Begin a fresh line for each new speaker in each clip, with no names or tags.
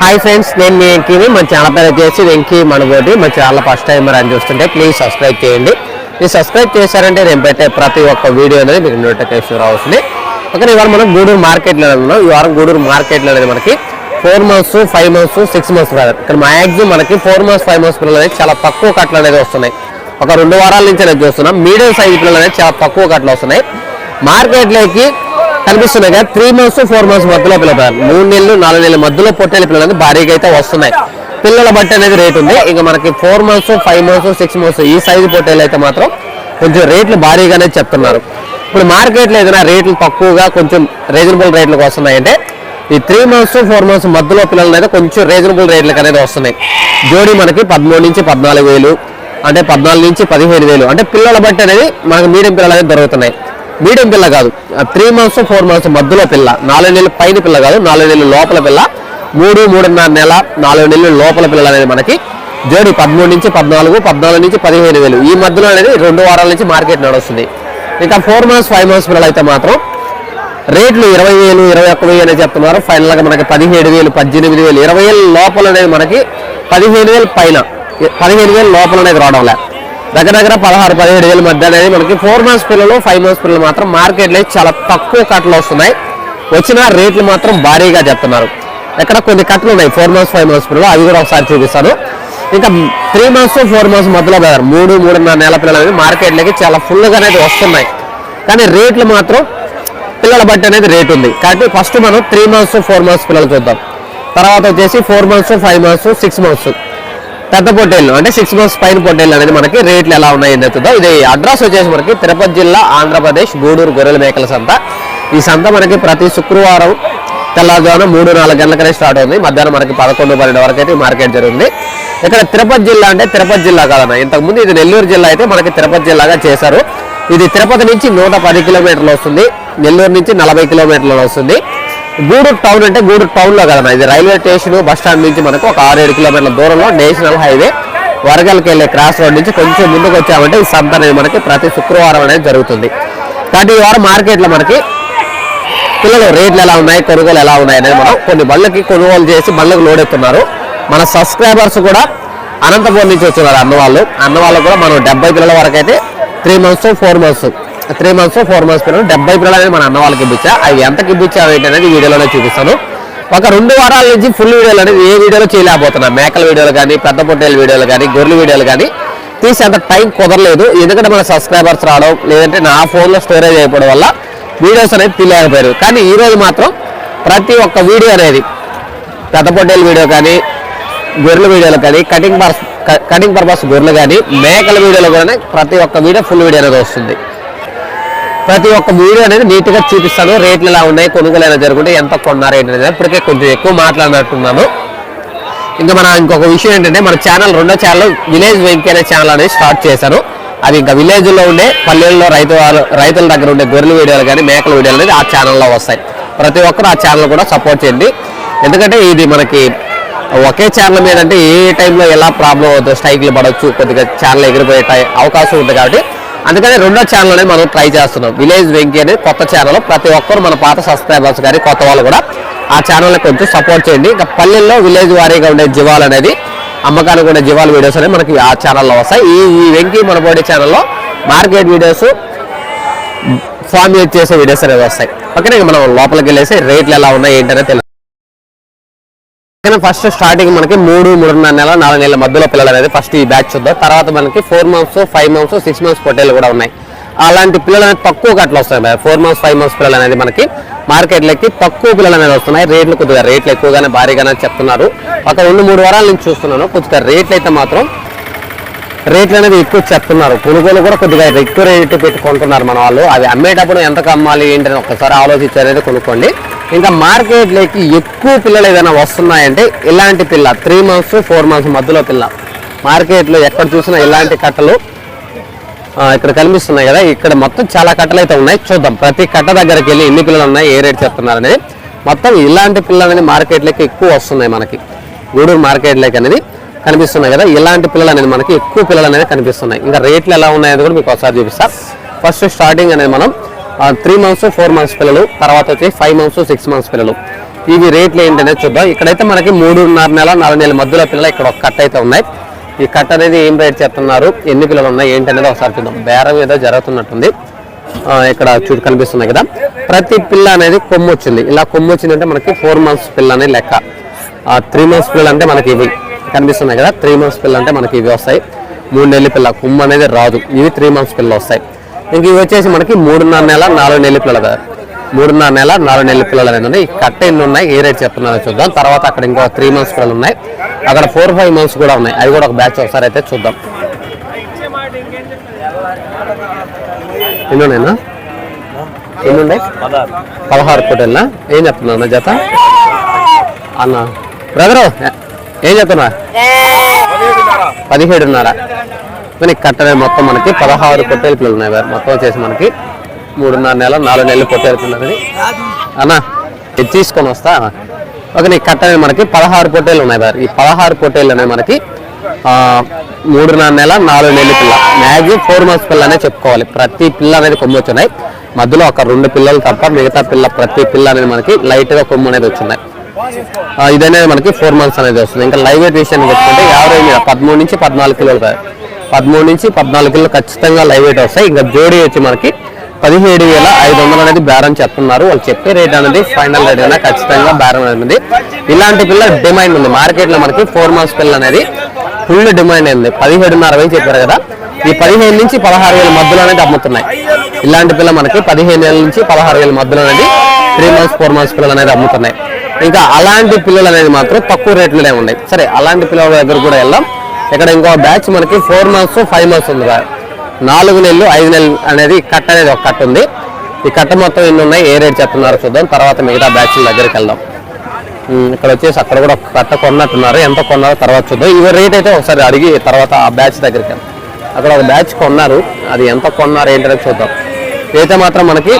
Hi friends నేను మీ వెంకీని. మన channel పేరు వచ్చేసి వెంకీ మనబోటి మన ఛానల్ ఫస్ట్ టైం అని చూస్తుంటే ప్లీజ్ సబ్స్క్రైబ్ చేయండి. మీరు సబ్స్క్రైబ్ చేశారంటే నేను పెట్టే ప్రతి ఒక్క వీడియో అనేది మీకు నోటిఫికేషన్ రావుతుంది ఓకే ఇవాళ మనం గూడూరు మార్కెట్లో ఉన్నాం. ఈ వారం గూడూరు మార్కెట్లో అనేది మనకి four months five months six months కాదు ఇక్కడ మ్యాక్సిమం మనకి ఫోర్ మంత్స్ ఫైవ్ మంత్స్ పిల్లలు అనేది చాలా తక్కువ కట్టలు అనేది వస్తున్నాయి. ఒక రెండు వారాల నుంచి అనేది చూస్తున్నాం. మీడియం సైజ్ పిల్లలు అనేది చాలా తక్కువ కట్టలు వస్తున్నాయి. మార్కెట్లోకి కనిపిస్తున్నాయి కదా. త్రీ మంత్స్ ఫోర్ మంత్స్ మధ్యలో పిల్లలు మూడు నెలలు నాలుగు నెలల మధ్యలో పొట్టేల పిల్లలు భారీగా అయితే వస్తున్నాయి. పిల్లల బట్టి అనేది రేట్ ఉంది. ఇక మనకి four months five months six months ఈ సైజు పొట్టేలు అయితే మాత్రం కొంచెం రేట్లు భారీగానే చెప్తున్నారు. ఇప్పుడు మార్కెట్లో ఏదైనా రేట్లు తక్కువగా కొంచెం రీజనబుల్ రేట్లకు వస్తున్నాయంటే ఈ త్రీ మంత్స్ ఫోర్ మంత్స్ మధ్యలో పిల్లలు అయితే కొంచెం రీజనబుల్ రేట్లకు అనేది వస్తున్నాయి. జోడీ మనకి పదమూడు నుంచి పద్నాలుగు వేలు అంటే పద్నాలుగు నుంచి పదిహేను వేలు. అంటే పిల్లల బట్టి అనేది మనకి మీడియం పిల్లలు అనేది దొరుకుతున్నాయి. మీడియం పిల్ల కాదు. త్రీ మంత్స్ ఫోర్ మంత్స్ మధ్యలో పిల్ల నాలుగు నెలలు పైన పిల్ల కాదు నాలుగు నెలలు లోపల పిల్ల. మూడు మూడున్నర నెల నాలుగు నెలలు లోపల పిల్లలు అనేది మనకి జోడి పదమూడు నుంచి పద్నాలుగు పద్నాలుగు నుంచి పదిహేను వేలు. ఈ మధ్యలో అనేది రెండు వారాల నుంచి మార్కెట్ నడుస్తుంది. ఇంకా ఫోర్ మంత్స్ ఫైవ్ మంత్స్ పిల్లలు అయితే మాత్రం రేట్లు ఇరవై వేలు ఇరవై ఒక్క వెయ్యి అనేది చెప్తున్నారు. ఫైనల్గా మనకి పదిహేడు వేలు పద్దెనిమిది వేలు. ఇరవై వేలు లోపల అనేది మనకి పదిహేను వేలు పైన పదిహేను వేలు లోపల అనేది రావడం లేదు. దగ్గర దగ్గర పదహారు పదిహేడు వేల మధ్య అనేది మనకి ఫోర్ మంత్స్ పిల్లలు ఫైవ్ మంత్స్ పిల్లలు మాత్రం మార్కెట్లో చాలా తక్కువ కట్టలు వస్తున్నాయి. వచ్చిన రేట్లు మాత్రం భారీగా చెప్తున్నారు. ఎక్కడ కొన్ని కట్టలు ఉన్నాయి ఫోర్ మంత్స్ ఫైవ్ మంత్స్ పిల్లలు అవి కూడా ఒకసారి చూపిస్తాను. ఇంకా త్రీ మంత్స్ ఫోర్ మంత్స్ మధ్యలో పోయారు మూడు మూడున్నర నెల పిల్లలు అనేది మార్కెట్లోకి చాలా ఫుల్గా అనేది వస్తున్నాయి. కానీ రేట్లు మాత్రం పిల్లల బట్టి అనేది రేట్ ఉంది. కాబట్టి ఫస్ట్ మనం త్రీ మంత్స్ ఫోర్ మంత్స్ పిల్లలు చూద్దాం. తర్వాత వచ్చేసి four months five months six months పెద్ద పొట్టేళ్ళు అంటే సిక్స్ మంత్స్ పైన పొట్టేళ్ళు అనేది మనకి రేట్లు ఎలా ఉన్నాయి ఏంటో ఇది అడ్రస్ వచ్చేసి మనకి తిరుపతి జిల్లా ఆంధ్రప్రదేశ్ గూడూరు గొర్రెల మేకల సంత. ఈ సంత మనకి ప్రతి శుక్రవారం తెల్లవారుజామున మూడు నాలుగు గంటలకనే స్టార్ట్ అవుతుంది. మధ్యాహ్నం మనకి పదకొండు పన్నెండు వరకు అయితే మార్కెట్ జరుగుతుంది. ఇక్కడ తిరుపతి జిల్లా అంటే తిరుపతి జిల్లా కాదన్న ఇంతకుముందు ఇది నెల్లూరు జిల్లా అయితే మనకి తిరుపతి జిల్లాగా చేశారు. ఇది తిరుపతి నుంచి నూట పది కిలోమీటర్లు వస్తుంది. నెల్లూరు నుంచి నలభై కిలోమీటర్లు వస్తుంది. గూడూరు టౌన్ అంటే గూడూరు టౌన్లో కదా ఇది రైల్వే స్టేషన్ బస్ స్టాండ్ నుంచి మనకు ఒక ఆరు ఏడు కిలోమీటర్ల దూరంలో నేషనల్ హైవే వరగల్కి వెళ్ళే క్రాస్ రోడ్ నుంచి కొంచెం ముందుకు వచ్చామంటే ఈ సంత అనేది మనకి ప్రతి శుక్రవారం అనేది జరుగుతుంది. కానీ ఈ వారం మార్కెట్లో మనకి పిల్లలు రేట్లు ఎలా ఉన్నాయి కొనుగోలు ఎలా ఉన్నాయి అనేది మనం కొన్ని బళ్ళకి కొనుగోలు చేసి బళ్ళకు లోడ్ ఎత్తున్నారు. మన సబ్స్క్రైబర్స్ కూడా అనంతపురం నుంచి వచ్చినారు అన్నవాళ్ళు. అన్నవాళ్ళు కూడా మనం డెబ్బై పిల్లల వరకు అయితే three months four months three months four months పిల్లలు డెబ్బై పిల్లలు అనేది మన అన్న వాళ్ళకి ఇప్పించా. అవి ఎంతకి ఇప్పించావు ఏంటి అనేది వీడియోలోనే చూపిస్తాను. ఒక రెండు వారాల నుంచి ఫుల్ వీడియోలు అనేది ఏ వీడియోలో చేయలేకపోతున్నా. మేకల వీడియోలు కానీ పెద్ద పొట్టేల వీడియోలు కానీ గొర్రెల వీడియోలు కానీ తీసి అంత టైం కుదరలేదు. ఎందుకంటే మన సబ్స్క్రైబర్స్ రావడం లేదంటే నా ఫోన్లో స్టోరేజ్ అయిపోవడం వల్ల వీడియోస్ అనేది తీయలేకపోయారు కానీ ఈరోజు మాత్రం ప్రతి ఒక్క వీడియో అనేది పెద్ద పొట్టేల వీడియో కానీ గొర్రెల వీడియోలు కానీ కటింగ్ పర్స్ కటింగ్ పర్పస్ గొర్రెలు కానీ మేకల వీడియోలో కూడా ప్రతి ఒక్క వీడియో ఫుల్ వీడియో అనేది వస్తుంది. ప్రతి ఒక్క వీడియో అనేది నీట్గా చూపిస్తాను. రేట్లు ఎలా ఉన్నాయి కొనుగోలు ఎలా జరుగుతుంటే ఎంత కొన్నారు ఏంటి అనేది ఇప్పటికే కొంచెం ఎక్కువ మాట్లాడినట్టున్నాను. ఇంకా మన ఇంకొక విషయం ఏంటంటే మన ఛానల్ రెండో ఛానల్ విలేజ్ వెంకీ అనే ఛానల్ అనేది స్టార్ట్ చేశాను అది ఇంకా విలేజ్లో ఉండే పల్లెల్లో రైతు రైతుల దగ్గర ఉండే గొర్రెల వీడియోలు కానీ మేకల వీడియోలు అనేది ఆ ఛానల్లో వస్తాయి. ప్రతి ఒక్కరు ఆ ఛానల్ కూడా సపోర్ట్ చేయండి. ఎందుకంటే ఇది మనకి ఒకే ఛానల్ మీద అంటే ఏ టైంలో ఎలా ప్రాబ్లం అవుతుంది స్ట్రైక్లు పడవచ్చు కొద్దిగా ఛానల్ ఎగిరిపోయే అవకాశం ఉంది కాబట్టి అందుకని రెండో ఛానల్ అనేది మనం ట్రై చేస్తున్నాం. విలేజ్ వెంకీ అనేది కొత్త ఛానల్ ప్రతి ఒక్కరు మన పాత సబ్స్క్రైబర్స్ కానీ కొత్త వాళ్ళు కూడా ఆ ఛానల్ని కొంచెం సపోర్ట్ చేయండి. ఇంకా పల్లెల్లో విలేజ్ వారీగా ఉండే జీవాలు అనేది అమ్మకానికి ఉండే జీవాల వీడియోస్ అనేవి మనకి ఆ ఛానల్లో వస్తాయి. ఈ ఈ వెంకీ మనబోడి ఛానల్లో మార్కెట్ వీడియోస్ ఫామ్ చేసే వీడియోస్ అనేవి వస్తాయి. ఓకేనా మనం లోపలికి వెళ్ళేసి రేట్లు ఎలా ఉన్నాయి ఏంటనే తెలుసు ఫస్ట్ స్టార్టింగ్ మనకి మూడు మూడున్నర నెల నాలుగు నెలల మధ్యలో పిల్లలు అనేది ఫస్ట్ ఈ బ్యాచ్ చూద్దాం. తర్వాత మనకి four months five months six months పొట్టేలు కూడా ఉన్నాయి. అలాంటి పిల్లలు అనేది తక్కువ కట్టలు వస్తాయి ఫోర్ మంత్స్ ఫైవ్ మంత్స్ పిల్లలు అనేది మనకి మార్కెట్లోకి తక్కువ పిల్లలు అనేది వస్తున్నాయి. రేట్లు కొద్దిగా రేట్లు ఎక్కువగానే భారీగానే చెప్తున్నారు. ఒక రెండు మూడు వారాల నుంచి చూస్తున్నాను. కొద్దిగా రేట్లు అయితే మాత్రం రేట్లు అనేది ఎక్కువ చెప్తున్నారు. కొనుగోలు కూడా కొద్దిగా ఎక్కువ రేటు పెట్టుకుంటున్నారు మన వాళ్ళు. అవి అమ్మేటప్పుడు ఎంతకు అమ్మాలి ఏంటని ఒకసారి ఆలోచించి అనేది కొనుక్కోండి. ఇంకా మార్కెట్లోకి ఎక్కువ పిల్లలు ఏదైనా వస్తున్నాయంటే ఇలాంటి పిల్ల త్రీ మంత్స్ ఫోర్ మంత్స్ మధ్యలో పిల్ల. మార్కెట్లో ఎక్కడ చూసినా ఇలాంటి కట్టలు ఇక్కడ కనిపిస్తున్నాయి కదా. ఇక్కడ మొత్తం చాలా కట్టలు అయితే ఉన్నాయి. చూద్దాం. ప్రతి కట్ట దగ్గరికి వెళ్ళి ఎన్ని పిల్లలు ఉన్నాయి ఏ రేట్ చెప్తున్నారనేది మొత్తం ఇలాంటి పిల్లలు అనేది మార్కెట్లోకి ఎక్కువ వస్తున్నాయి మనకి. గూడూరు మార్కెట్లోకి అనేది కనిపిస్తున్నాయి కదా. ఇలాంటి పిల్లలు అనేది మనకి ఎక్కువ పిల్లలు అనేది కనిపిస్తున్నాయి. ఇంకా రేట్లు ఎలా ఉన్నాయని కూడా మీకు ఒకసారి చూపిస్తా. ఫస్ట్ స్టార్టింగ్ అనేది మనం త్రీ మంత్స్ ఫోర్ మంత్స్ పిల్లలు తర్వాత వచ్చి ఫైవ్ మంత్స్ సిక్స్ మంత్స్ పిల్లలు. ఇవి రేట్లు ఏంటనేది చూద్దాం. ఇక్కడైతే మనకి మూడున్నర నెల నాలుగు నెలల మధ్యలో పిల్లలు ఇక్కడ ఒక కట్ అయితే ఉన్నాయి. ఈ కట్ట అనేది ఏం రేట్ చెప్తున్నారు? ఎన్ని పిల్లలు ఉన్నాయి? ఏంటనేది ఒకసారి చూద్దాం. బేరం ఏదో జరుగుతున్నట్టుంది. ఆ, ఇక్కడ చూడు కనిపిస్తున్నాయి కదా. ప్రతి పిల్ల అనేది కొమ్ము వచ్చింది. ఇలా కొమ్ము వచ్చిందంటే మనకి ఫోర్ మంత్స్ పిల్ల అనేది లెక్క. త్రీ మంత్స్ పిల్లలు అంటే మనకి ఇవి. కనిపిస్తున్నాయి కదా. త్రీ మంత్స్ పిల్ల అంటే మనకి ఇవి వస్తాయి. మూడు నెలల పిల్ల కొమ్ము అనేది రాదు. ఇవి త్రీ మంత్స్ పిల్లలు వస్తాయి. ఇంక ఇవి వచ్చేసి మనకి మూడున్నర నెల నాలుగు నెలల పిల్లలు మూడున్నర నెల నాలుగు నెలల పిల్లలు అనేది ఉన్నాయి ఈ కట్ట ఎన్ని ఉన్నాయి ఏ రేట్ చెప్తున్నారో చూద్దాం. తర్వాత అక్కడ ఇంకో త్రీ మంత్స్ పిల్లలు ఉన్నాయి. అక్కడ ఫోర్ ఫైవ్ మంత్స్ కూడా ఉన్నాయి. అవి కూడా ఒక బ్యాచ్ ఒకసారి అయితే చూద్దాం. ఎన్ని ఎన్నున్నాయి ఉన్నాయి? పదహారు కోటెల్నా ఏం చెప్తున్నా అన్న జత? అన్న. బ్రదరు ఏం చెప్తున్నా పదిహేడున్నర. కానీ కట్టనే మొత్తం మనకి పదహారు పొట్టేలుపులు పిల్లలు ఉన్నాయి వారు మొత్తం వచ్చేసి మనకి మూడున్నర నెల నాలుగు నెలలు పొట్టేలు పిల్లలని అన్న ఇది తీసుకొని వస్తా ఒక నీ కట్టనే మనకి పదహారు పొట్టేలు ఉన్నాయి వారు ఈ పదహారు పొట్టేలు అనేవి మనకి మూడున్నర నెల నాలుగు నెలల పిల్ల. మ్యాక్సిమం ఫోర్ మంత్స్ పిల్ల అనే చెప్పుకోవాలి. ప్రతి పిల్ల అనేది కొమ్ము వచ్చున్నాయి మధ్యలో ఒక రెండు పిల్లలు తప్ప మిగతా పిల్ల ప్రతి పిల్ల అనేది మనకి లైట్గా కొమ్ము అనేది వచ్చినాయి ఇదనేది మనకి ఫోర్ మంత్స్ అనేది వస్తుంది. ఇంకా లైవ్ వెయిట్ విషయానికి వచ్చుకుంటే యావరేజ్ పదమూడు నుంచి పద్నాలుగు కిలోలు కాదు పదమూడు నుంచి పద్నాలుగు కిలో ఖచ్చితంగా లైవ్ వెయిట్ వస్తాయి. ఇంకా జోడీ వచ్చి మనకి పదిహేడు వేల ఐదు వందలు అనేది బేరం చెప్తున్నారు వాళ్ళు చెప్పే రేట్ అనేది ఫైనల్ రేట్ అనేది ఖచ్చితంగా బేరం అనేది ఇలాంటి పిల్ల డిమాండ్ ఉంది. మార్కెట్లో మనకి ఫోర్ మంత్స్ పిల్ల అనేది ఫుల్ డిమాండ్ ఉంది. పదిహేడున్నర వేలు చెప్పారు కదా. ఈ పదిహేను నుంచి పదహారు వేల మధ్యలో అనేది అమ్ముతున్నాయి. ఇలాంటి పిల్ల మనకి పదిహేను వేల నుంచి పదహారు వేల మధ్యలో అనేది త్రీ మంత్స్ ఫోర్ మంత్స్ పిల్లలు అనేది అమ్ముతున్నాయి. ఇంకా అలాంటి పిల్లలు అనేది మాత్రం తక్కువ రేట్లోనే ఉన్నాయి. సరే అలాంటి పిల్లల దగ్గర కూడా వెళ్దాం. ఇక్కడ ఇంకో బ్యాచ్ మనకి ఫోర్ మంత్స్ ఫైవ్ మంత్స్ ఉంది నాలుగు నెలలు ఐదు నెలలు అనేది కట్ట అనేది ఒక కట్ట ఉంది. ఈ కట్ట మొత్తం ఎన్ని ఉన్నాయి? ఏ రేట్ చెప్తున్నారో చూద్దాం. తర్వాత మిగతా బ్యాచ్ల దగ్గరికి వెళ్దాం. ఇక్కడ వచ్చేసి అక్కడ కూడా ఒక కట్ట కొన్నట్టున్నారు. ఎంత కొన్నారో తర్వాత చూద్దాం. ఇవి రేట్ అయితే ఒకసారి అడిగి తర్వాత ఆ బ్యాచ్ దగ్గరికి వెళ్దాం. అక్కడ ఒక బ్యాచ్ కొన్నారు. అది ఎంత కొన్నారు ఏంటనేది చూద్దాం. అయితే మాత్రం మనకి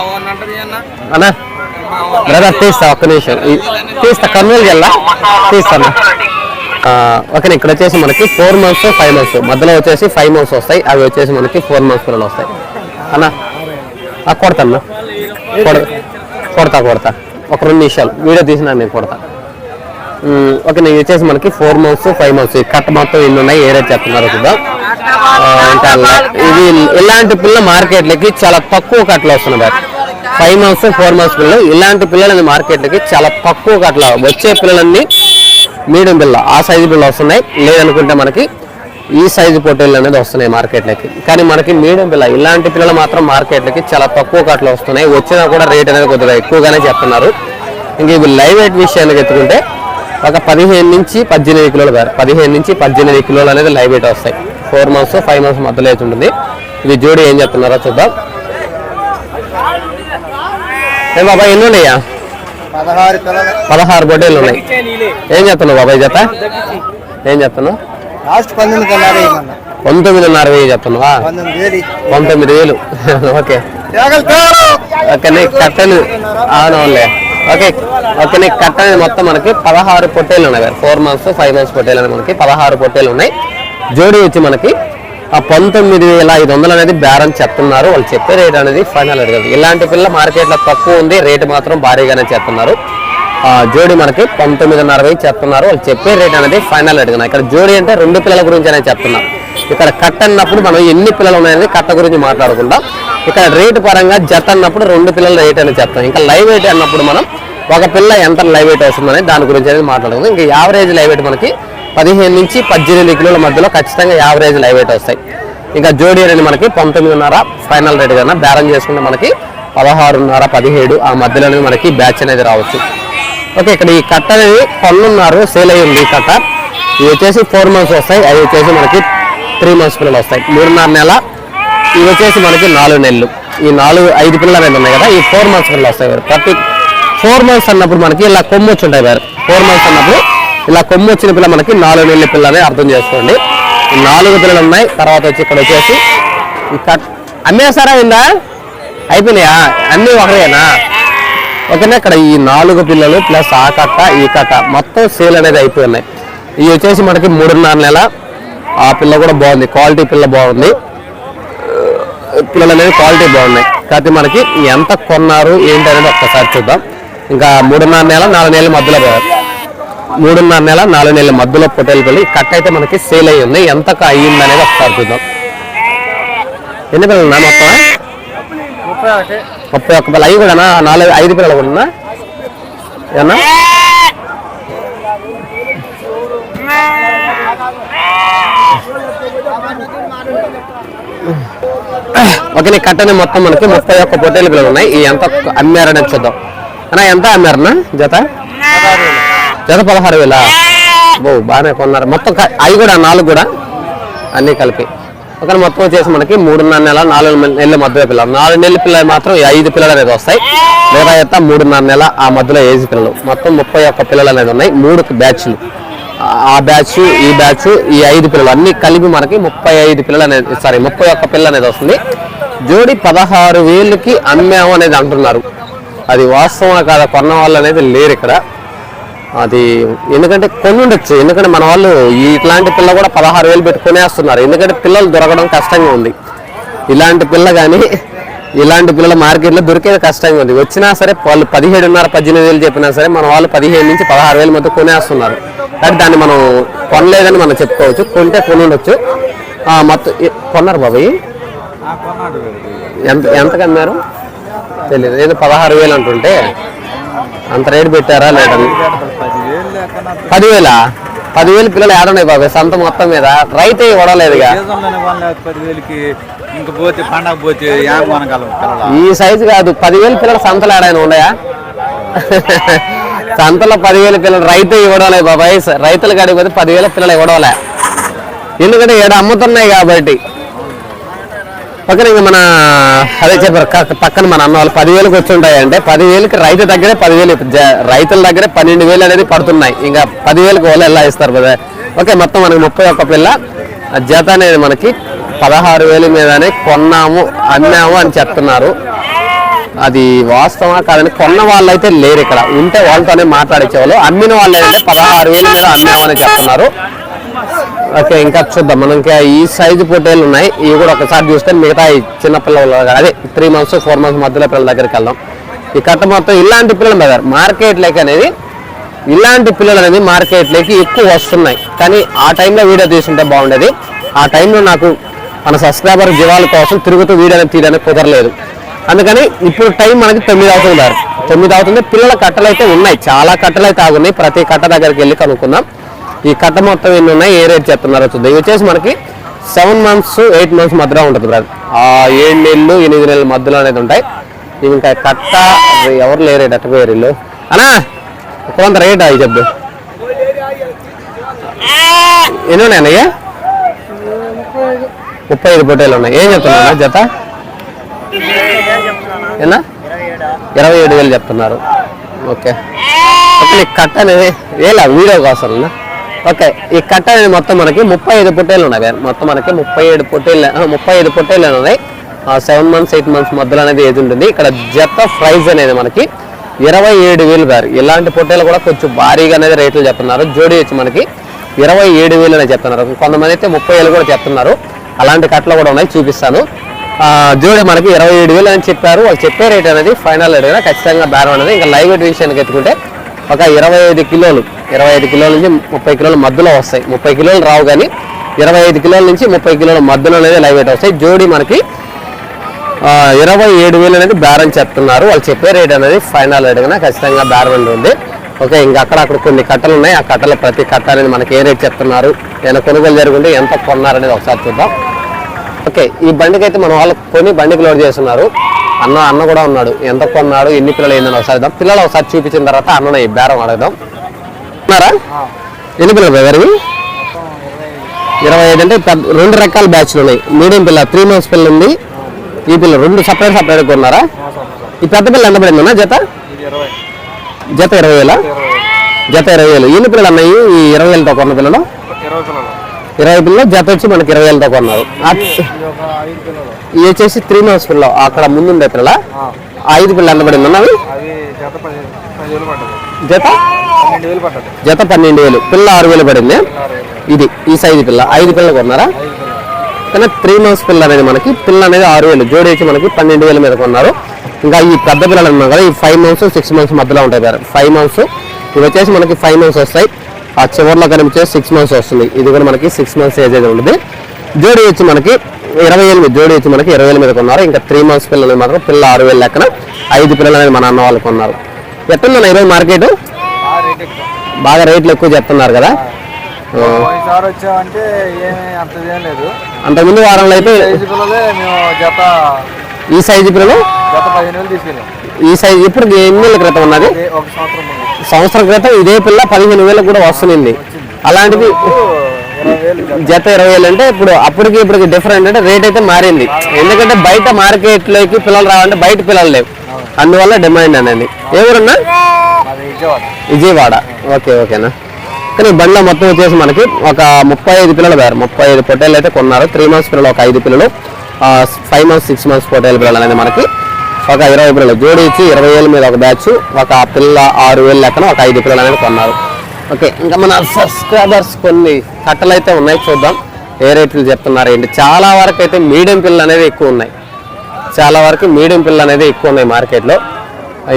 అన్నా బ్రదర్ తీస్తా ఒక్క నిమిషం. తీస్తా కర్నూలు వెళ్ళా? తీస్తాను ఓకే ఇక్కడ వచ్చేసి మనకి ఫోర్ మంత్స్ ఫైవ్ మంత్స్ మధ్యలో వచ్చేసి ఫైవ్ మంత్స్ వస్తాయి అవి వచ్చేసి మనకి ఫోర్ మంత్స్ పిల్లలు వస్తాయి. అన్నా కొడతా కొడ కొడతా కొడతా. ఒక రెండు నిమిషాలు. వీడియో తీసినా నేను కొడతా. ఓకే నేను వచ్చేసి మనకి four months five months cut మొత్తం ఎన్ని ఉన్నాయి ఏ రేట్ చెప్తున్నారు చూద్దాం. ఇంకా ఇది ఇలాంటి పిల్ల మార్కెట్లకి చాలా తక్కువ కట్టలు వస్తున్నాయి ఫైవ్ మంత్స్ ఫోర్ మంత్స్ పిల్లలు ఇలాంటి పిల్లలు మార్కెట్లకి చాలా తక్కువ కట్ల వచ్చే పిల్లలన్నీ మీడియం బిల్ల ఆ సైజు బిల్ల వస్తున్నాయి. లేదనుకుంటే మనకి ఈ సైజు పొట్టేళ్ళు అనేది వస్తున్నాయి మార్కెట్లకి. కానీ మనకి మీడియం పిల్ల ఇలాంటి పిల్లలు మాత్రం మార్కెట్లకి చాలా తక్కువ కట్లు వస్తున్నాయి. వచ్చినా కూడా రేట్ అనేది కొద్దిగా ఎక్కువగానే చెప్తున్నారు. ఇంక ఇవి లైవ్ వెయిట్ విషయానికి ఎత్తుకుంటే ఒక పదిహేను నుంచి పద్దెనిమిది కిలోలు కాదు పదిహేను నుంచి పద్దెనిమిది కిలోలు అనేది లైవ్ వెయిట్ వస్తాయి. ఫోర్ మంత్స్ ఫైవ్ మంత్స్ మధ్యలో అయితే ఉంటుంది. ఇది జోడి ఏం చెప్తున్నారో చూద్దాం. ఏ బాబాయ్ ఎన్ని ఉన్నాయా
పదహారు
బొడ్డేళ్ళు ఉన్నాయి. ఏం చెప్తున్నావు బాబాయ్ జత ఏం చెప్తున్నావు పంతొమ్మిదిన్నర వెయ్యి చెప్తున్నావా
పంతొమ్మిది వేలు
పంతొమ్మిది వేలు. ఓకే. ఓకే నీకు కట్టలు. అవునవునులే ఓకే ఓకే నీకు కట్ట అనేది మొత్తం మనకి పదహారు పొట్టేలు ఉన్నాయి. ఫోర్ మంత్స్ ఫైవ్ మంత్స్ పొట్టేలు అనేది మనకి పదహారు పొట్టేలు ఉన్నాయి. జోడి వచ్చి మనకి ఆ పంతొమ్మిది వేల ఐదు వందలు అనేది బేరం చెప్తున్నారు. వాళ్ళు చెప్పే రేట్ అనేది ఫైనల్ రేట్ ఇలాంటి పిల్ల మార్కెట్లో తక్కువ ఉంది రేటు మాత్రం భారీగానే చెప్తున్నారు. ఆ జోడి మనకి పంతొమ్మిదిన్నర వేలు చెప్తున్నారు. వాళ్ళు చెప్పే రేట్ అనేది ఫైనల్ రేట్ ఇక్కడ జోడి అంటే రెండు పిల్లల గురించి అనేది చెప్తున్నారు ఇక్కడ కట్ట అన్నప్పుడు మనం ఎన్ని పిల్లలు ఉన్నాయనేది కట్ట గురించి మాట్లాడకుండా ఇక్కడ రేటు పరంగా జత అన్నప్పుడు రెండు పిల్లల రేట్ అనేది చెప్తాం. ఇంకా లైవ్ వెయిట్ అన్నప్పుడు మనం ఒక పిల్ల ఎంత లైవ్ వెయిట్ వస్తుందని దాని గురించి అనేది మాట్లాడుకుందాం. ఇంకా యావరేజ్ లైవ్ వెయిట్ మనకి పదిహేను నుంచి పద్దెనిమిది కిలోల మధ్యలో ఖచ్చితంగా యావరేజ్ లైవ్ వెయిట్ వస్తాయి. ఇంకా జోడీ అనేది మనకి పంతొమ్మిదిన్నర ఫైనల్ రేట్ కన్నా బేరం చేసుకుంటే మనకి పదహారున్నర పదిహేడు ఆ మధ్యలోనే మనకి బ్యాచ్ అనేది రావచ్చు. ఓకే ఇక్కడ ఈ కట్ట అనేది పన్నున్నారు సేల్ అయ్యి ఉంది ఈ కట్ట. ఇవి వచ్చేసి ఫోర్ మంత్స్ వస్తాయి అవి వచ్చేసి మనకి త్రీ మంత్స్ పిల్లలు వస్తాయి. మూడున్నర నెల ఇవి వచ్చేసి మనకి నాలుగు నెలలు. ఈ నాలుగు ఐదు పిల్లలు అనేది ఉన్నాయి కదా ఈ ఫోర్ మంత్స్ పిల్లలు వస్తాయి. ప్రతి ఫోర్ మంత్స్ అన్నప్పుడు మనకి ఇలా కొమ్ము వచ్చి ఉంటాయి వేరు ఫోర్ మంత్స్ అన్నప్పుడు ఇలా కొమ్ము వచ్చిన పిల్ల మనకి నాలుగు నెలల పిల్ల అని అర్థం చేసుకోండి. నాలుగు పిల్లలు ఉన్నాయి తర్వాత వచ్చి ఇక్కడ వచ్చేసి ఈ అమ్మేసారా ఇందా? అయిపోయినాయా? అన్నీ ఒకరేనా ఓకేనా ఇక్కడ ఈ నాలుగు పిల్లలు ప్లస్ ఆ కట్ట ఈ కట్ట మొత్తం సేల్ అనేది అయిపోయి ఇవి వచ్చేసి మనకి మూడున్నర నెల. ఆ పిల్ల కూడా బాగుంది క్వాలిటీ పిల్ల బాగుంది. పిల్లలు అనేవి క్వాలిటీ బాగున్నాయి. కాకపోతే మనకి ఎంత కొన్నారు ఏంటి అనేది ఒక్కసారి చూద్దాం. ఇంకా మూడున్నర నెల నాలుగు నెలల మధ్యలో పోయారు. మూడున్నర నెల నాలుగు నెలల మధ్యలో పొట్టేలు పిల్లలు ఈ కట్ట అయితే మనకి సేల్ అయ్యి ఉంది. ఎంతకు అయ్యింది అనేది ఒకసారి చూద్దాం. ఎన్ని పిల్లలు ఉన్నా మొత్తం?
ముప్పై
ఒక్క పిల్లలు అవి కూడా నాలుగు ఐదు పిల్లలు కూడా ఉన్నా? ఏమన్నా? ఓకే కట్టని మొత్తం మనకి ముప్పై ఒక్క పొట్టేలు పిల్లలు ఉన్నాయి. ఈ ఎంత అమ్మారని చూద్దాం. అన్నా ఎంత అమ్మారన్నా? జత? జత పదహారు వేల? బో బాగానే కొన్నారు. మొత్తం అవి కూడా నాలుగు కూడా అన్నీ కలిపి. ఒక మొత్తం వచ్చేసి మనకి మూడున్నర నెల నాలుగు నెలల మధ్య పిల్లలు. నాలుగు నెలల పిల్లలు మాత్రం ఈ ఐదు పిల్లలు అనేది వస్తాయి. మిగతా ఎత్త మూడున్నర నెల ఆ మధ్యలో ఏజ్ పిల్లలు. మొత్తం ముప్పై ఒక్క పిల్లలు అనేది ఉన్నాయి. మూడు బ్యాచ్లు. ఆ బ్యాచ్ ఈ బ్యాచ్ ఈ ఐదు పిల్లలు. అన్ని కలిపి మనకి ముప్పై ఐదు పిల్లలు అనేది సారీ ముప్పై ఒక్క పిల్లలు అనేది వస్తుంది. జోడి పదహారు వేలకి అమ్మాము అనేది అంటున్నారు. అది వాస్తవం కాదా? కొన్న వాళ్ళు అనేది లేరు ఇక్కడ. అది ఎందుకంటే కొన్ని ఉండొచ్చు. ఎందుకంటే మన వాళ్ళు ఇట్లాంటి పిల్ల కూడా పదహారు వేలు పెట్టి కొనేస్తున్నారు. ఎందుకంటే పిల్లలు దొరకడం కష్టంగా ఉంది. ఇలాంటి పిల్ల కానీ ఇలాంటి పిల్లల మార్కెట్లో దొరికేది కష్టంగా ఉంది. వచ్చినా సరే వాళ్ళు పదిహేడున్నర పద్దెనిమిది వేలు చెప్పినా సరే మన వాళ్ళు పదిహేడు నుంచి పదహారు వేల మధ్య కొనేస్తున్నారు. కానీ దాన్ని మనం కొనలేదని మనం చెప్పుకోవచ్చు. కొంటే కొని ఉండొచ్చు. మొత్తం కొన్నారు బాబాయ్ ఎంత ఎంతకు అమ్మారు తెలియదు ఏదో పదహారు వేలు అంటుంటే అంత రేటు పెట్టారా లేదని పదివేల? పదివేలు పిల్లలు ఏడున్నాయి బాబాయ్ సంత మొత్తం మీద. రైతే ఇవ్వడలేదుగా. ఈ సైజు కాదు పదివేలు పిల్లలు సంతలు ఏడైనా ఉన్నాయా? సంతలో పదివేల పిల్లలు రైతే ఇవ్వడం లేదు బాబాయ్. రైతులు కాడికి పోతే పదివేల పిల్లలు ఇవ్వడం లే ఎందుకంటే ఏడ అమ్ముతున్నాయి కాబట్టి. పక్కన ఇంకా మన అదే చెప్పారు పక్కన మన అన్న వాళ్ళు పదివేలకు వచ్చి పదివేలకి రైతు దగ్గరే పదివేలు రైతుల దగ్గరే పన్నెండు వేలు అనేది పడుతున్నాయి. ఇంకా పదివేలకు వాళ్ళు ఎలా ఇస్తారు కదా? ఓకే మొత్తం మనకి ముప్పై ఒక్క పిల్ల. జత అనేది మనకి పదహారు వేల మీదనే కొన్నాము అమ్మాము అని చెప్తున్నారు. అది వాస్తవా కాదని కొన్న వాళ్ళు అయితే లేరు ఇక్కడ. ఉంటే వాళ్ళతోనే మాట్లాడేసేవాళ్ళు అమ్మిన వాళ్ళు ఏంటంటే పదహారు వేల మీద అమ్మామని చెప్తున్నారు. ఓకే ఇంకా చూద్దాం. మనం ఇంకా ఈ సైజు పొట్టేలు ఉన్నాయి. ఇవి కూడా ఒకసారి చూస్తే మిగతా చిన్న పిల్లలు అదే త్రీ మంత్స్ ఫోర్ మంత్స్ మధ్యలో పిల్లల దగ్గరికి వెళ్దాం. ఈ కట్ట మొత్తం ఇలాంటి పిల్లలు బదారు మార్కెట్లోకి అనేది ఇలాంటి పిల్లలు అనేది మార్కెట్లోకి ఎక్కువ వస్తున్నాయి. కానీ ఆ టైంలో వీడియో తీసుంటే బాగుండేది. ఆ టైంలో నాకు మన సబ్స్క్రైబర్ జీవాల కోసం తిరుగుతూ వీడియో తీయడానికి కుదరలేదు. అందుకని ఇప్పుడు టైం మనకి తొమ్మిది అవుతుంది సార్ తొమ్మిది అవుతుంది. పిల్లల కట్టలు అయితే ఉన్నాయి. చాలా కట్టలు అయితే ఆగున్నాయి. ప్రతి కట్ట దగ్గరికి వెళ్ళి కనుక్కుందాం. ఈ కట్ట మొత్తం ఎన్ని ఉన్నాయి ఏ రేట్ చెప్తున్నారో చూద్దాం. ఇవి వచ్చేసి మనకి సెవెన్ మంత్స్ ఎయిట్ మంత్స్ మధ్యలో ఉంటుంది బ్రదర్. ఆ ఏడు నెలలు ఎనిమిది నెలల మధ్యలో అనేది ఉంటాయి. ఇవి ఇంకా కట్ట ఎవరు లేరు అట్ట పోయారు వీళ్ళు అనా కొంత రేట్ అవి చెప్పు. ఎన్ని ఉన్నాయన్నయ్య ముప్పై ఐదు పొట్టేలు ఉన్నాయి. ఏం చెప్తున్నా జత? ఏనా ఇరవై ఏడు వేలు చెప్తున్నారు. ఓకే. ఈ కట్ట అనేది వేలా? వీడియో కోసం ఓకే ఈ కట్ట అనేది మొత్తం మనకి ముప్పై ఐదు పొట్టేలు ఉన్నాయి మొత్తం మనకి ముప్పై ఏడు పొట్టేలు ముప్పై ఐదు పొట్టేలు ఉన్నాయి. సెవెన్ మంత్స్ ఎయిట్ మంత్స్ మధ్యలో అనేది ఏది ఉంటుంది. ఇక్కడ జత ప్రైజ్ అనేది మనకి ఇరవై ఏడు వేలు గారు ఇలాంటి పొట్టేలు కూడా కొంచెం భారీగా అనేది రేట్లు చెప్తున్నారు. జోడీ వచ్చి మనకి ఇరవై ఏడు వేలు అనేది చెప్తున్నారు. కొంతమంది అయితే ముప్పై వేలు కూడా చెప్తున్నారు. అలాంటి కట్టలు కూడా ఉన్నాయి చూపిస్తాను. జోడి మనకి ఇరవై ఏడు వేలు అని చెప్పారు. వాళ్ళు చెప్పే రేట్ అనేది ఫైనల్ రేట్ కదా ఖచ్చితంగా బేరం అనేది. ఇంకా లైవ్ వెయిట్ విషయానికి ఎత్తుకుంటే ఒక ఇరవై ఐదు కిలోలు ఇరవై ఐదు కిలోల నుంచి ముప్పై కిలోల మధ్యలో వస్తాయి. ముప్పై కిలోలు రావు కానీ ఇరవై ఐదు కిలోల నుంచి ముప్పై కిలోల మధ్యలో అనేది లైవ్ వెయిట్ వస్తాయి. జోడి మనకి ఇరవై ఏడు వేలు అనేది బేరం చెప్తున్నారు. వాళ్ళు చెప్పే రేట్ అనేది ఫైనల్ రేట్ కన్నా ఖచ్చితంగా బేరం అనేది ఉంది. ఓకే ఇంకా అక్కడ అక్కడ కొన్ని కట్టలు ఉన్నాయి. ఆ కట్టల ప్రతి కట్ట అనేది మనకి ఏ రేట్ చెప్తున్నారు? ఏమైనా కొనుగోలు జరుగుంటే ఎంత కొన్నారు అనేది ఒకసారి చూద్దాం. ఓకే ఈ బండికి అయితే మన వాళ్ళు కొని బండికి లోడ్ చేస్తున్నారు. అన్న అన్న కూడా ఉన్నాడు. ఎంత కొన్నాడు ఎన్ని పిల్లలు ఏందని ఒకసారి పిల్లలు ఒకసారి చూపించిన తర్వాత అన్న ఈ బేరం అడుగుదాం. ఉన్నారా? ఎన్ని పిల్లలు బ్రదర్వి ఇరవై ఐదు అంటే రెండు రకాల బ్యాచ్లు ఉన్నాయి. మీడియం పిల్ల త్రీ మంత్స్ పిల్ల ఉంది. ఈ పిల్ల రెండు సపరేట్ సపరేట్ కొన్నారా? ఈ పెద్ద పిల్ల ఎంత పడిందన్నా జత? జత ఇరవై వేల? జత ఇరవై వేలు. ఎన్ని పిల్లలు అన్నాయి ఈ ఇరవై వేలతో కొన్న పిల్లలు?
ఇరవై పిల్లలు.
ఇరవై పిల్లలు జత వచ్చి మనకి ఇరవై వేలతో కొన్నారు.
పిల్లలు
ఇవి వచ్చేసి త్రీ మంత్స్ పిల్ల అక్కడ ముందుండే పిల్ల ఐదు పిల్ల ఎంత పడింది అన్నవి
జత
జత?
పన్నెండు వేలు
పిల్ల ఆరు వేలు పడింది. ఇది ఈ సైజు పిల్ల. ఐదు పిల్లలు కొన్నారా?
పిల్లలు.
కానీ త్రీ మంత్స్ పిల్ల అనేది మనకి పిల్ల అనేది ఆరు వేలు. జోడి వచ్చి మనకి పన్నెండు వేల మీద కొన్నారు. ఇంకా ఈ పెద్ద పిల్లలు ఉన్నాం కదా ఈ ఫైవ్ మంత్స్ సిక్స్ మంత్స్ మధ్యలో ఉంటాయి సార్ ఫైవ్ మంత్స్ ఇవి వచ్చేసి మనకి ఫైవ్ మంత్స్ వస్తాయి. ఆ చివరిలో కనిపించేసి సిక్స్ మంత్స్ వస్తుంది. ఇది కూడా మనకి సిక్స్ మంత్స్ ఏజ్ అయితే ఉంటుంది. జోడి వచ్చి మనకి ఇరవై ఏళ్ళ మీద జోడి వచ్చి మనకి ఇరవై ఏళ్ళ మీద కొన్నారు. ఇంకా త్రీ మంత్స్ పిల్లలు మాత్రం పిల్ల ఆరు వేలు లెక్కన ఐదు పిల్లలు అనేది మన అన్న వాళ్ళు కొన్నారు. ఎట్లుందన్న ఈరోజు మార్కెట్? బాగా రేట్లు ఎక్కువ చెప్తున్నారు కదా.
అంత
అంతకుముందు వారంలో అయితే ఈ సైజు పిల్లలు
వేలు
ఈ సైజు ఇప్పుడు ఎన్ని నెలల క్రితం ఉన్నది
సంవత్సరం ముందు.
క్రితం ఇదే పిల్ల పదిహేను వేలకు కూడా వస్తుంది అలాంటిది
వేలు జత.
ఇరవై వేలు. అంటే ఇప్పుడు అప్పటికి ఇప్పటికి డిఫరెంట్ అంటే రేట్ అయితే మారింది. ఎందుకంటే బయట మార్కెట్లోకి పిల్లలు రావాలంటే బయట పిల్లలు లేవు. అందువల్ల డిమాండ్ అనేది. ఏ
అది విజయవాడ.
విజయవాడ ఓకే ఓకేనా కానీ బండ్ల మొత్తం వచ్చేసి మనకి ఒక ముప్పై ఐదు పిల్లలు వేరు ముప్పై ఐదు పొట్టేలు అయితే కొన్నారు. త్రీ మంత్స్ పిల్లలు ఒక ఐదు పిల్లలు. ఫైవ్ మంత్స్ సిక్స్ మంత్స్ పొట్టేలు పిల్లలు అనేది మనకి ఒక ఇరవై పిల్లలు. జోడించి ఇరవై వేల మీద ఒక బ్యాచ్ ఒక పిల్ల ఆరు వేలు లెక్కన ఒక ఐదు పిల్లలు అనేది కొన్నారు. ఓకే ఇంకా మన సబ్స్క్రైబర్స్ కొన్ని కట్టలు అయితే ఉన్నాయి చూద్దాం. ఏ రేట్లు చెప్తున్నారు ఏంటి? చాలా వరకు అయితే మీడియం పిల్లలు అనేది ఎక్కువ ఉన్నాయి. చాలా వరకు మీడియం పిల్లలు అనేది ఎక్కువ ఉన్నాయి మార్కెట్లో.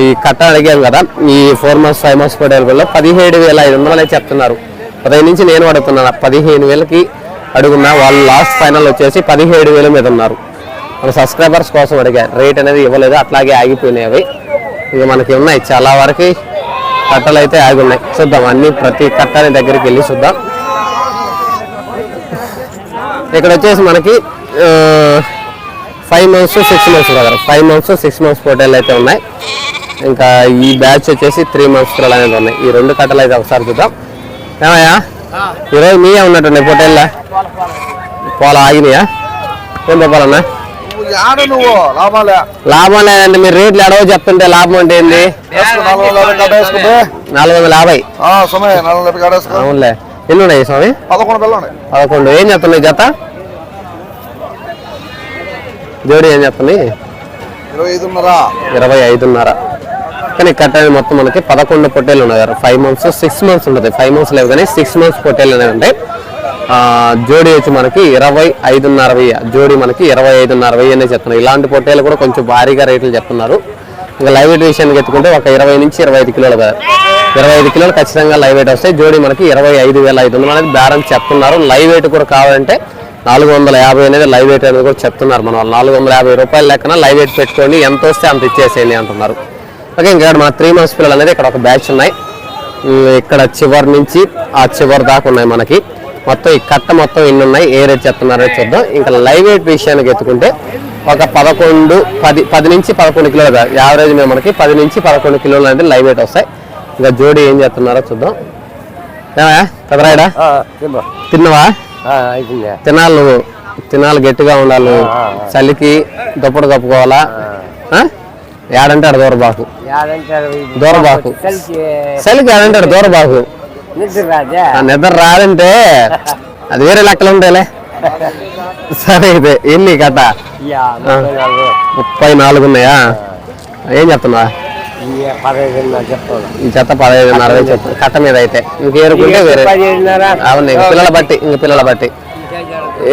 ఈ కట్ట అడిగాం కదా ఈ ఫోర్ మంత్స్ ఫైవ్ మంత్స్ పొటేల్లో పదిహేడు వేల ఐదు వందలు అనేది చెప్తున్నారు. పదిహేను నుంచి నేను అడుగుతున్నాను పదిహేను వేలకి అడుగున్న వాళ్ళు లాస్ట్ ఫైనల్ వచ్చేసి పదిహేడు వేల మీద ఉన్నారు. మన సబ్స్క్రైబర్స్ కోసం అడిగా రేట్ అనేది ఇవ్వలేదు అట్లాగే ఆగిపోయినాయి అవి. ఇక మనకి ఉన్నాయి చాలా వరకు కట్టలు అయితే ఆగి ఉన్నాయి చూద్దాం అన్ని ప్రతి కట్టని దగ్గరికి వెళ్ళి చూద్దాం. ఇక్కడ వచ్చేసి మనకి ఫైవ్ మంత్స్ సిక్స్ మంత్స్ దగ్గర ఫైవ్ మంత్స్ సిక్స్ మంత్స్ పోటీలు అయితే ఉన్నాయి. ఇంకా ఈ బ్యాచ్ వచ్చేసి త్రీ మంత్స్ పిల్లలు అనేది ఉన్నాయి. ఈ రెండు కట్టలు అయితే ఒకసారి చూద్దాం. ఏమయ్యా? ఈరోజు మీయే ఉన్నట్టున్నాయి పోటీల్లో పోల ఆగినాయా? ఏం చెప్పాలన్నా
ఆడ నువ్వు లాభాలే.
లాభం లేదండి మీరు రేట్లు ఎడవ చెప్తుంటే లాభం అంటే ఏంది?
నాలుగు వందల యాభై. సమయ నాలుగు వందల
అవునులే. ఎన్ని ఉన్నాయి స్వామి?
పదకొండు పిల్లలు
పదకొండు. ఏం చెప్తున్నాయి జత? జోడి ఏం చెప్తున్నాయి
ఇరవై ఐదున్నర.
ఇరవై ఐదున్నర. కానీ కట్టని మొత్తం మనకి పదకొండు పొట్టేలు ఉన్నాయి ఫైవ్ మంత్స్ సిక్స్ మంత్స్ ఉంటుంది. ఫైవ్ మంత్స్ లేవు కానీ సిక్స్ మంత్స్ పొట్టేలు అనేవి ఉంటాయి జోడీ వచ్చి మనకి ఇరవై ఐదున్నర వెయ్యి జోడి మనకి ఇరవై ఐదున్నర వెయ్యి అనే చెప్తున్నారు. ఇలాంటి పొట్టేలు కూడా కొంచెం భారీగా రేట్లు చెప్తున్నారు. ఇంకా లైవ్ వెయిట్ విషయానికి ఎత్తుకుంటే ఒక ఇరవై నుంచి ఇరవై ఐదు కిలోలు కదా. ఇరవై ఐదు కిలోలు ఖచ్చితంగా లైవ్ వెయిట్ వస్తాయి. జోడి మనకి ఇరవై ఐదు వేల ఐదు వందలు అనేది బేరం చెప్తున్నారు. లైవ్ వెయిట్ కూడా కావాలంటే నాలుగు వందల యాభై అనేది లైవ్ వెయిట్ అనేది కూడా చెప్తున్నారు. మన వాళ్ళు నాలుగు వందల యాభై రూపాయల లెక్కన లైవ్ వెయిట్ పెట్టుకోండి. ఎంత వస్తే అంత ఇచ్చేసేయండి అంటున్నారు. ఓకే ఇంకా మన త్రీ మంత్స్ పిల్లలు అనేది ఇక్కడ ఒక బ్యాచ్ ఉన్నాయి. ఇక్కడ చివరి నుంచి ఆ చివరి దాకా ఉన్నాయి మనకి. మొత్తం ఈ కట్ట మొత్తం ఎన్ని ఉన్నాయి ఏ రేట్ చెప్తున్నారో చూద్దాం. ఇంకా లైవ్ వెయిట్ విషయానికి ఎత్తుకుంటే ఒక పదకొండు పది పది నుంచి పదకొండు కిలోలు యావరేజ్ మీద మనకి పది నుంచి పదకొండు కిలోలు అనేది లైవ్ వెయిట్ వస్తాయి. ఇంకా జోడి ఏం చేస్తున్నారో చూద్దాం. ఏమయ్యా? కదరాయడా తిన్నవా? తినాలి నువ్వు. తినాలి గట్టిగా ఉండాలి నువ్వు. చలికి దుప్పటి కప్పుకోవాలా? ఆ? ఏడంటే ఆడ దూరబాకు. దూరబాకు. చలికి ఏడంటే ఆడ దూరబాకు.
నిద్ర
రాదంటే అది వేరే లెక్కలు ఉంటాయిలే సరే అయితే ఎన్ని కట్ట
ముప్పై నాలుగు
ఉన్నాయా? ఏం చెప్తున్నా
ఈ చెప్తాను.
చెత్త పదహైదున్నర చెప్పు కట్ట మీద అయితే. ఇంకేరుకుంటే వేరే. అవును పిల్లల బట్టి ఇంక పిల్లల బట్టి.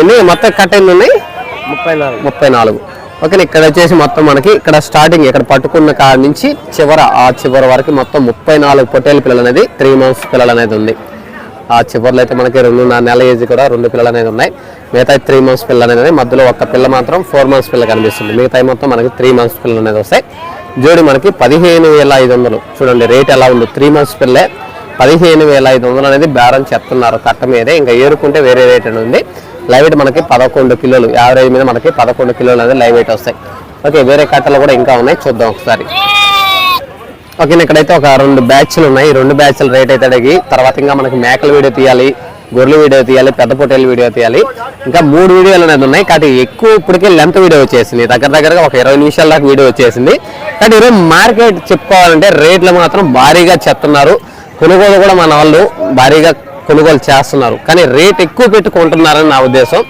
ఎన్ని? మొత్తం కట్ట ఎన్ని ఉన్నాయి?
ముప్పై నాలుగు.
ముప్పై నాలుగు. ఓకే ఇక్కడ వచ్చేసి మొత్తం మనకి ఇక్కడ స్టార్టింగ్ ఇక్కడ పట్టుకున్న కాడ నుంచి చివర ఆ చివరి వరకు మొత్తం ముప్పై నాలుగు పొట్టేలు పిల్లలు అనేది త్రీ మంత్స్ పిల్లలు అనేది ఉంది. ఆ చివరిలో అయితే మనకి రెండున్నర నెల ఏజ్ కూడా రెండు పిల్లలు అనేది ఉన్నాయి. మిగతా త్రీ మంత్స్ పిల్లలు అనేది మధ్యలో ఒక్క పిల్ల మాత్రం ఫోర్ మంత్స్ పిల్ల కనిపిస్తుంది. మిగతా మొత్తం మనకి త్రీ మంత్స్ పిల్లలు అనేది వస్తాయి. జోడి మనకి పదిహేను వేల ఐదు వందలు. చూడండి రేట్ ఎలా ఉంది త్రీ మంత్స్ పిల్లే పదిహేను వేల ఐదు వందలు అనేది బేరం చెప్తున్నారు కట్ట మీదే. ఇంకా ఏరుకుంటే వేరే రేట్ అని ఉంది. లైవ్ వెయిట్ మనకి పదకొండు కిలోలు. యావరేజ్ మీద మనకి పదకొండు కిలోలు అనేది లైవ్ వెయిట్ వస్తాయి. ఓకే వేరే కట్టలు కూడా ఇంకా ఉన్నాయి. చూద్దాం ఒకసారి. ఓకే ఇక్కడైతే ఒక రెండు బ్యాచ్లు ఉన్నాయి. రెండు బ్యాచ్ల రేట్ అయితే అడిగి తర్వాత ఇంకా మనకి మేకల వీడియో తీయాలి గొర్రెల వీడియో తీయాలి పెద్ద పొట్టేలు వీడియో తీయాలి. ఇంకా మూడు వీడియోలు అనేది ఉన్నాయి. కాబట్టి ఎక్కువ ఇప్పటికే లెంత్ వీడియో వచ్చేసింది. దగ్గర దగ్గరగా ఒక ఇరవై నిమిషాల దాకా వీడియో వచ్చేసింది. కానీ ఈరోజు మార్కెట్ చెప్పుకోవాలంటే రేట్లు మాత్రం భారీగా చెప్తున్నారు. కొనుగోలు కూడా మన వాళ్ళు భారీగా కొనుగోలు చేస్తున్నారు. కానీ రేట్ ఎక్కువ పెట్టి కొంటున్నారని నా ఉద్దేశం.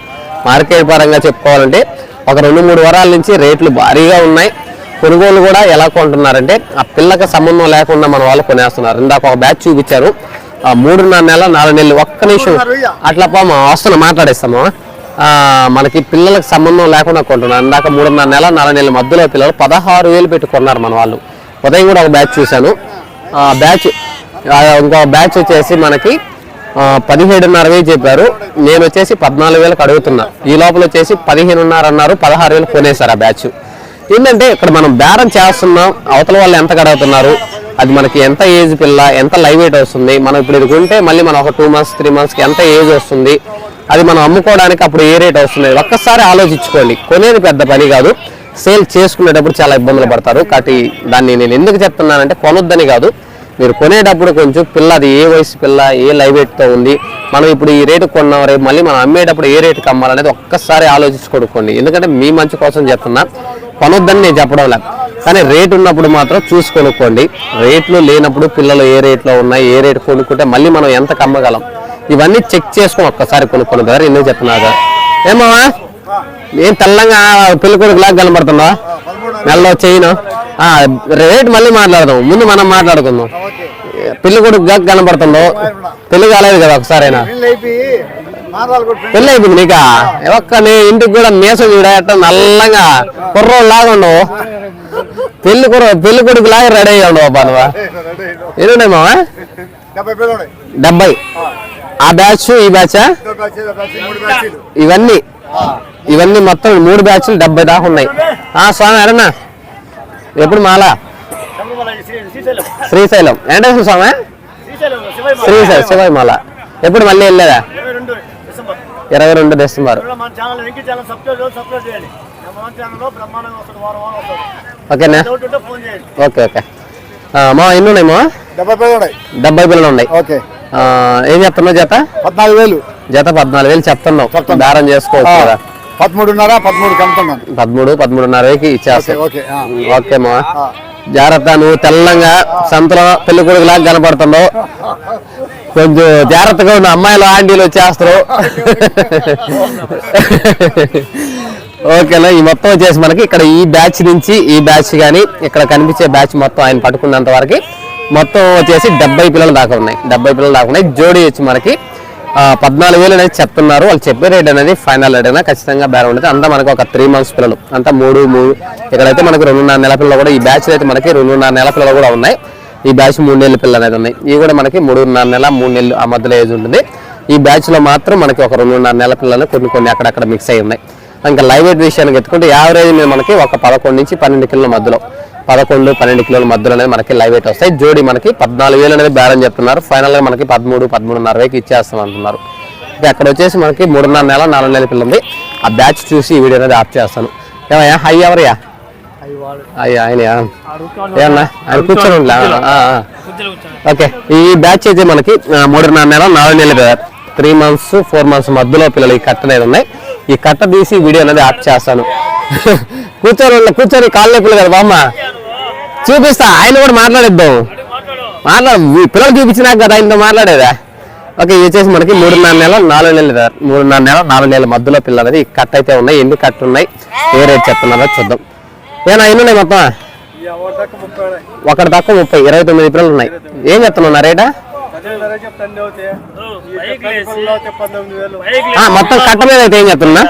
మార్కెట్ పరంగా చెప్పుకోవాలంటే ఒక రెండు మూడు వారాల నుంచి రేట్లు భారీగా ఉన్నాయి. కొనుగోలు కూడా ఎలా కొంటున్నారంటే ఆ పిల్లకి సంబంధం లేకుండా మన వాళ్ళు కొనేస్తున్నారు. ఇందాక ఒక బ్యాచ్ చూపించారు. ఆ మూడున్నర నెల నాలుగు నెలలు ఒక్క నిమిషం. అట్లా పా మా వస్తున్నా మాట్లాడేస్తాము? మనకి పిల్లలకు సంబంధం లేకుండా కొంటున్నారు. ఇందాక మూడున్నర నెల నాలుగు నెలల మధ్యలో పిల్లలు పదహారు వేలు పెట్టి కొన్నారు మన వాళ్ళు. ఉదయం కూడా ఒక బ్యాచ్ చూశాను. బ్యాచ్ ఇంకో బ్యాచ్ వచ్చేసి మనకి పదిహేడున్నర వేలు చెప్పారు. నేను వచ్చేసి పద్నాలుగు వేలకు అడుగుతున్నా. ఈ లోపల వచ్చేసి పదిహేనున్నర అన్నారు పదహారు వేలు కొనేశారు ఆ బ్యాచ్. ఏంటంటే ఇక్కడ మనం బేరం చేస్తున్నాం. అవతల వాళ్ళు ఎంత కడుగుతున్నారు అది మనకి ఎంత ఏజ్ పిల్ల ఎంత లైవ్ వెయిట్ వస్తుంది? మనం ఇప్పుడు ఇది కొంటే మళ్ళీ మనం ఒక టూ మంత్స్ త్రీ మంత్స్కి ఎంత ఏజ్ వస్తుంది? అది మనం అమ్ముకోవడానికి అప్పుడు ఏ రేట్ వస్తుంది? ఒక్కసారి ఆలోచించుకోండి. కొనేది పెద్ద పని కాదు. సేల్ చేసుకునేటప్పుడు చాలా ఇబ్బందులు పడతారు. కాబట్టి దాన్ని నేను ఎందుకు చెప్తున్నానంటే కొనొద్దని కాదు. మీరు కొనేటప్పుడు కొంచెం పిల్ల అది ఏ వయసు పిల్ల ఏ లైవేట్తో ఉంది మనం ఇప్పుడు ఈ రేటు కొన్నాం రేపు మళ్ళీ మనం అమ్మేటప్పుడు ఏ రేటుకి అమ్మాలనేది ఒక్కసారి ఆలోచించి కొనుక్కోండి. ఎందుకంటే మీ మంచి కోసం చెప్తున్నా కొనొద్దని నేను చెప్పడం లేదు. కానీ రేట్ ఉన్నప్పుడు మాత్రం చూసి కొనుక్కోండి. రేట్లు లేనప్పుడు పిల్లలు ఏ రేట్లో ఉన్నాయి ఏ రేటు కొనుక్కుంటే మళ్ళీ మనం ఎంత కమ్మగలం? ఇవన్నీ చెక్ చేసుకుని ఒక్కసారి కొనుక్కోండి బ్రదర్ ఎందుకు చెప్తున్నా ఏమా ఏం తెల్లంగా పెళ్ళి కొడుకులాగా కనబడుతున్నావా? నెలలో చేయను రేట్ మళ్ళీ మాట్లాడదాం. ముందు మనం మాట్లాడుకుందాం. పెళ్ళి కొడుకుగా కనబడుతుందో? పెళ్ళి కాలేదు కదా ఒకసారైనా? పెళ్ళి అయిపోయింది నీకా? ఒక్క నీ ఇంటికి కూడా మీస చూడట నల్లంగా కుర్రోళ్ళలాగా ఉండవు. పెళ్ళి కుర్ర పెళ్ళి కొడుకు లాగా రెడీ అయ్యి ఉండవు అబ్బా నువ్వు? ఎన్నున్నాయి మావా? డెబ్బై. ఆ బ్యాచ్ ఈ బ్యాచా? ఇవన్నీ. ఇవన్నీ మొత్తం మూడు బ్యాచ్లు డెబ్బై దాకా ఉన్నాయి. ఆ స్వామి అడన్నా ఎప్పుడు మాలా? శ్రీశైలం. వెంకటేశ్వర స్వామి? శ్రీశైలం శివాయి మాల. ఎప్పుడు మళ్ళీ వెళ్ళేదా ఇరవై రెండు డిసెంబర్. ఓకేనా? Okay okay. మా ఎన్ని ఉన్నాయి మా
డెబ్బై
పిల్లలు ఉన్నాయి.
ఓకే.
ఏం చెప్తున్నావు జత?
పద్నాలుగు వేలు.
జత పద్నాలుగు వేలు చెప్తున్నావు. బేరం చేసుకోవచ్చు కదా.
పదమూడున్నర పదమూడు కమ్ముతున్నాను
పదమూడు పదమూడున్నర వేకి ఇచ్చేస్తావు
ఓకే.
ఓకే మా. జాగ్రత్త నువ్వు తెల్లంగా సంతలో పెళ్ళి కొడుకులాగా కనపడుతున్నావు. కొంచెం జాగ్రత్తగా ఉన్న అమ్మాయిలు ఆంటీలు వచ్చేస్తారు. ఓకేనా ఈ మొత్తం వచ్చేసి మనకి ఇక్కడ ఈ బ్యాచ్ నుంచి ఈ బ్యాచ్ కానీ ఇక్కడ కనిపించే బ్యాచ్ మొత్తం ఆయన పట్టుకున్నంత వరకు మొత్తం వచ్చేసి డెబ్బై పిల్లలు దాకా ఉన్నాయి. డెబ్బై పిల్లలు దాకా ఉన్నాయి. జోడీ వచ్చి మనకి పద్నాలుగు వేలు అనేది చెప్తున్నారు. వాళ్ళు చెప్పే రేట్ అనేది ఫైనల్ రేట్ అయినా ఖచ్చితంగా బేరం ఉంటుంది అంతా మనకు ఒక త్రీ మంత్స్ పిల్లలు. అంతా మూడు మూడు. ఇక్కడైతే మనకు రెండున్నర నెల పిల్లలు కూడా ఈ బ్యాచ్ అయితే మనకి రెండున్నర నెల పిల్లలు కూడా ఉన్నాయి. ఈ బ్యాచ్ మూడు నెలల పిల్లలు అనేది ఉన్నాయి. ఇవి కూడా మనకి మూడున్నర నెల మూడు నెలలు ఆ మధ్యలో ఏజ్ ఉంటుంది. ఈ బ్యాచ్లో మాత్రం మనకి ఒక రెండున్నర నెల పిల్లలు కొన్ని కొన్ని అక్కడక్కడ మిక్స్ అయి ఉన్నాయి. ఇంకా లైవ్ వెయిట్ విషయానికి ఎత్తుకుంటే యావరేజ్ మీద మనకి ఒక పదకొండు నుంచి పన్నెండు కిలోల మధ్యలో. పదకొండు పన్నెండు కిలోల మధ్యలో అనేది మనకి లైవ్ వెయిట్ వస్తాయి. జోడి మనకి పద్నాలుగు వేలు అనేది బేరం చెప్తున్నారు. ఫైనల్గా మనకి పదమూడు పదమూడున్నర వేకి ఇచ్చేస్తాం అంటున్నారు. అక్కడ వచ్చేసి మనకి మూడున్నర నెల నాలుగు నెలల పిల్ల ఉంది. ఆ బ్యాచ్ చూసి ఈ వీడియో అనేది ఆఫ్ చేస్తాను. ఏమయ్యా? హై ఎవరయ్యా? అయ్యా ఆయన ఏమన్నా? ఆయన కూర్చొని ఉండలే? ఆ, ఆ. ఓకే ఈ బ్యాచ్ అయితే మనకి మూడున్నర నెల నాలుగు నెలలు కదా త్రీ మంత్స్ ఫోర్ మంత్స్ మధ్యలో పిల్లలు ఈ కట్ట అనేది ఉన్నాయి. ఈ కట్ట తీసి వీడియో అనేది ఆఫ్ చేస్తాను. కూర్చొని కూర్చొని కాళ్ళు నొప్పులు కదా బామ్మ. చూపిస్తా ఆయన కూడా మాట్లాడిద్దాం. మాట్లాడు పిల్లలు చూపించినాక కదా ఆయనతో మాట్లాడేదా? ఓకే ఇది వచ్చేసి మనకి మూడున్నర నెల నాలుగు నెలలు మూడున్నర నెల నాలుగు నెలల మధ్యలో పిల్లలు అనేది కట్ అయితే ఉన్నాయి. ఎన్ని కట్టు ఉన్నాయి? ఏ రేట్ చెప్తున్నారో చూద్దాం. ఏనా ఎన్ని ఉన్నాయి మొత్తం? ఒకటి దాకా ముప్పై ఇరవై తొమ్మిది పిల్లలు ఉన్నాయి. ఏం చెప్తున్నావు రేటా? మొత్తం కట్ట మీద అయితే ఏం చెప్తున్నా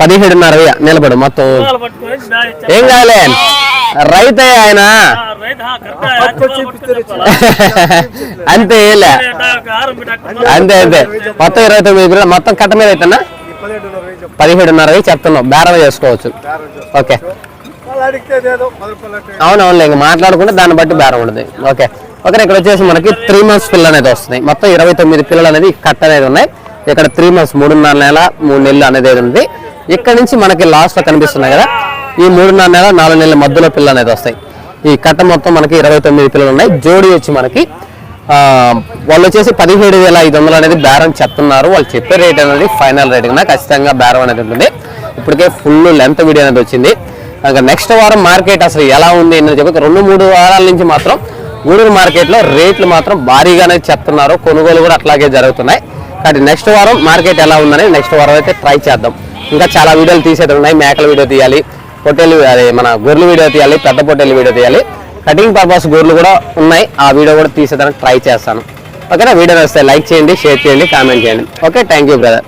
పదిహేడున్నర
వెయ్యి నిలబడు మొత్తం. ఏం కావాలి రైతే ఆయన. అంతే ఏలే అంతే అంతే మొత్తం ఇరవై తొమ్మిది మొత్తం కట్ట మీద అయితేనా?
చెప్తా.
పదిహేడున్నర వెయ్యి చెప్తున్నావు బేరం చేసుకోవచ్చు. ఓకే. అవునవునులే ఇంకా మాట్లాడుకుంటే దాన్ని బట్టి బేరం ఉండదు. ఓకే. ఓకే ఇక్కడ వచ్చేసి మనకి త్రీ మంత్స్ పిల్లలు అనేది వస్తున్నాయి మొత్తం ఇరవై తొమ్మిది పిల్లలు అనేది కట్ అనేది ఉన్నాయి. ఇక్కడ త్రీ మంత్స్ మూడున్నర నెల మూడు నెలలు అనేది ఉంది. ఇక్కడ నుంచి మనకి లాస్ట్లో కనిపిస్తున్నాయి కదా ఈ మూడున్నర నెల నాలుగు నెలల మధ్యలో పిల్లలు అనేది వస్తాయి. ఈ కట్ట మొత్తం మనకి ఇరవై తొమ్మిది పిల్లలు ఉన్నాయి. జోడి వచ్చి మనకి వాళ్ళు వచ్చేసి పదిహేడు వేల ఐదు వందలు అనేది బేరం చెప్తున్నారు. వాళ్ళు చెప్పే రేట్ అనేది ఫైనల్ రేట్ కన్నా ఖచ్చితంగా బేరం అనేది ఉంటుంది. ఇప్పటికే ఫుల్ లెంత్ వీడియో అనేది వచ్చింది. నెక్స్ట్ వారం మార్కెట్ అసలు ఎలా ఉంది అని చెప్పి రెండు మూడు వారాల నుంచి మాత్రం గూడూరు మార్కెట్లో రేట్లు మాత్రం భారీగానే చెప్తున్నారు. కొనుగోలు కూడా అట్లాగే జరుగుతున్నాయి. కాబట్టి నెక్స్ట్ వారం మార్కెట్ ఎలా ఉందని నెక్స్ట్ వారం అయితే ట్రై చేద్దాం. ఇంకా చాలా వీడియోలు తీసేది ఉన్నాయి. మేకల వీడియో తీయాలి. పొట్టేలు అదే మన గొర్రెలు వీడియో తీయాలి. పెద్ద పొట్టేలు వీడియో తీయాలి. కటింగ్ పర్పస్ గొర్రెలు కూడా ఉన్నాయి. ఆ వీడియో కూడా తీసేదానికి ట్రై చేస్తాను. ఓకేనా? వీడియో వస్తే లైక్ చేయండి షేర్ చేయండి కామెంట్ చేయండి. Okay thank you brother